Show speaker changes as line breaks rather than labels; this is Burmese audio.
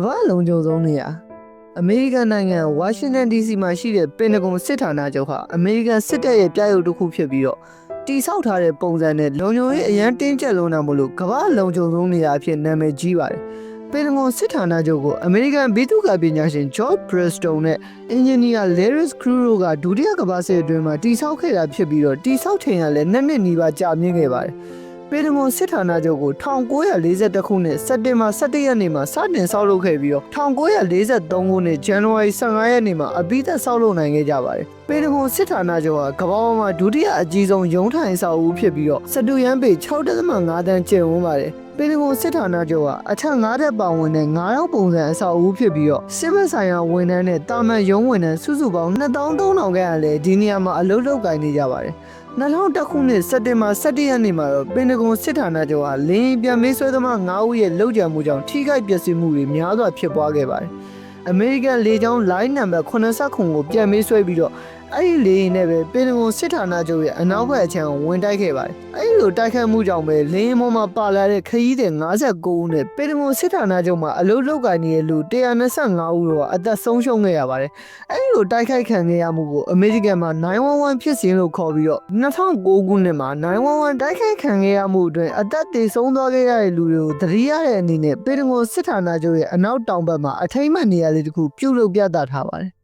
ကမ္ဘာလုံးကျုံဆုံးနေရအမေရိကန်နိုင်ငံဝါရှင်တန် DC မှာရှိတဲ့ပင်တဂွန်စစ်ဌာနချုပ်ဟာအမေရိကန်စစ်တပ်ရဲ့ပြရုပ်တစ်ခုဖြစ်ပြီးတော့တိဆောက်ထားတဲ့ပုံစံနဲ့လုံခြုံရေးအရန်တင်းကျပ်လုံးတာမို့လို့ကမ္ဘာလုံးကျုံဆုံးနေရအဖြစ်နာမည်ကြီးပါတယ်ပင်တဂွန်စစ်ဌာနချုပ်ကိုအမေရိကန်ဘီသူကပညာရှင် George Briston နဲ့အင်ဂျင်နီယာ Larry Crew တို့ကဒုတိယကမ္ဘာစစ်အတွင်းမှာတိဆောက်ခဲ့တာဖြစ်ပြီးတော့တိဆောက်ချိန်ကလည်းနှစ်နှစ်နီးပါးကြာမြင့်ခဲ့ပါတယ် ပေဒမွန်စစ်ဌာနချုပ်ကို1942ခုနှစ်စက်တင်ဘာ17ရက်နေ့မှာစတင်ဆောက်လုပ်ခဲ့ပြီးတော့1943ခုနှစ်ဇန်နဝါရီ15ရက်နေ့မှာအပြီးသက်ဆောက်လုပ်နိုင်ခဲ့ကြပါတယ်။ပေဒမွန်စစ်ဌာနချုပ်ဟာကမ္ဘာပေါ်မှာဒုတိယအကြီးဆုံးရုံးထိုင်အဆောက်အဦဖြစ်ပြီးတော့စတူရန်ပေ6.5တန်းကျယ်ဝန်းပါတယ်။ ပေဒမွန်စစ်ဌာနချုပ်ဟာအထက်9တက်ပါဝင်တဲ့9ရောက်ပုံစံအဆောက်အဦဖြစ်ပြီးတော့စစ်ဘက်ဆိုင်ရာဝန်ထမ်းနဲ့တာမန်ရုံးဝန်ထမ်းစုစုပေါင်း2300ခန့်အလဲဒီနေရာမှာအလုပ်လုပ်ကိုင်နေကြပါတယ်။2000ခုနှစ်စက်တင်ဘာ17ရက်နေ့မှာတော့ပင်တဂွန်စစ်ဌာနချုပ်ဟာလင်းပြန်မေးဆွဲသမား9ဦးရဲ့လောက်ကျန်မှုကြောင့်ထိခိုက်ပျက်စီးမှုတွေများစွာဖြစ်ပွားခဲ့ပါတယ်။ American လေကြောင်း line number 80ခုကိုပြန်မေးဆွဲပြီးတော့အဲ့ဒီလေယာဉ်နဲ့ပဲပင်တဂွန်စစ်ဌာနချုပ်ရဲ့အနောက်ဘက်အချမ်းကိုဝင်တိုက်ခဲ့ပါတယ်။အဲ့ဒီလိုတိုက်ခတ်မှုကြောင့်ပဲလေယာဉ်ပေါ်မှာပါလာတဲ့ခရီးသည်59ဦးနဲ့ပင်တဂွန်စစ်ဌာနချုပ်မှာအလုပ်လုပ်ကိုင်နေတဲ့လူ125ဦးတို့ကအသက်ဆုံးရှုံးခဲ့ရပါတယ်။အဲ့ဒီလိုတိုက်ခိုက်ခံခဲ့ရမှုကိုအမေရိကန်မှာ911ဖြစ်စဉ်လို့ခေါ်ပြီးတော့2009ခုနှစ်မှာ911တိုက်ခိုက်ခံခဲ့ရမှုအတွင်းအသက်သေဆုံးသွားခဲ့ရတဲ့လူတွေကိုသတိရတဲ့အနေနဲ့ပင်တဂွန်စစ်ဌာနချုပ်ရဲ့အနောက်တောင်ဘက်မှာအထိမ့်မှတ်နေရာလေးတစ်ခုပြုတ်လုပြသထားပါတယ်